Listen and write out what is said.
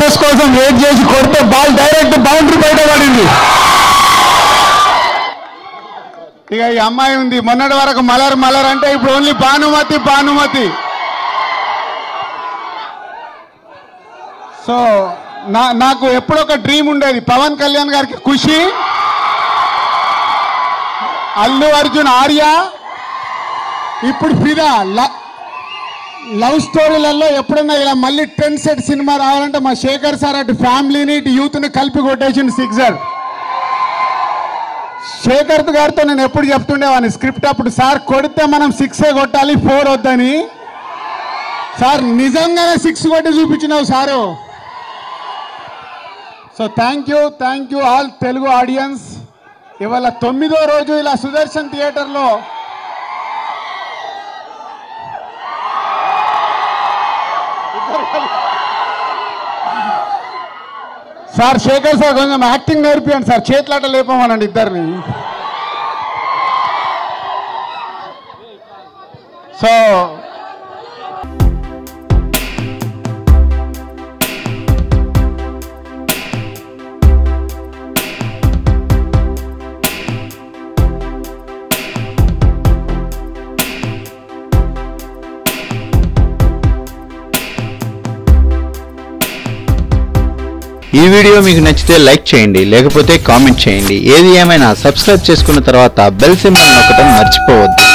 Success కోసం wait చేసి కొడితే బాల్ డైరెక్ట్ బౌండరీ బయట పడింది. ఇక ఈ అమ్మాయి ఉంది. మొన్నటి వరకు మలర్ మలర్ అంటే ఇప్పుడు ఓన్లీ భానుమతి భానుమతి. సో నా నాకు ఎప్పుడో ఒక డ్రీమ్ ఉండేది. పవన్ కళ్యాణ్ గారికి ఖుషి అల్లు అర్జున్ ఆర్య ఇప్పుడు ఫిదా లవ్ స్టోరీలలో ఎప్పుడన్నా ఇలా మళ్ళీ ట్రెండ్ సెట్ సినిమా రావాలంటే మా శేఖర్ సార్ అటు ఫ్యామిలీని ఇటు యూత్ని కలిపి కొట్టేసింది సిక్సర్. శేఖర్ గారితో నేను ఎప్పుడు చెప్తుండేవాడిని స్క్రిప్ట్ అప్పుడు సార్ కొడితే మనం సిక్సే కొట్టాలి ఫోర్ వద్దని. సార్ నిజంగానే సిక్స్ కొట్టి చూపించినావు sir. So thank you thank you all Telugu audience ఇవాళ తొమ్మిదో రోజు ఇలా సుదర్శన్ థియేటర్లో సార్ శేఖర్ సార్ కొంచెం యాక్టింగ్ నేర్పియండి సార్. చేతులాట లేపమనండి ఇద్దరిని. సో ఈ వీడియో మీకు నచ్చితే లైక్ చేయండి లేకపోతే కామెంట్ చేయండి. ఏది ఏమైనా సబ్స్క్రైబ్ చేసుకున్న తర్వాత బెల్ సింబల్ నొక్కటం మర్చిపోవద్దు.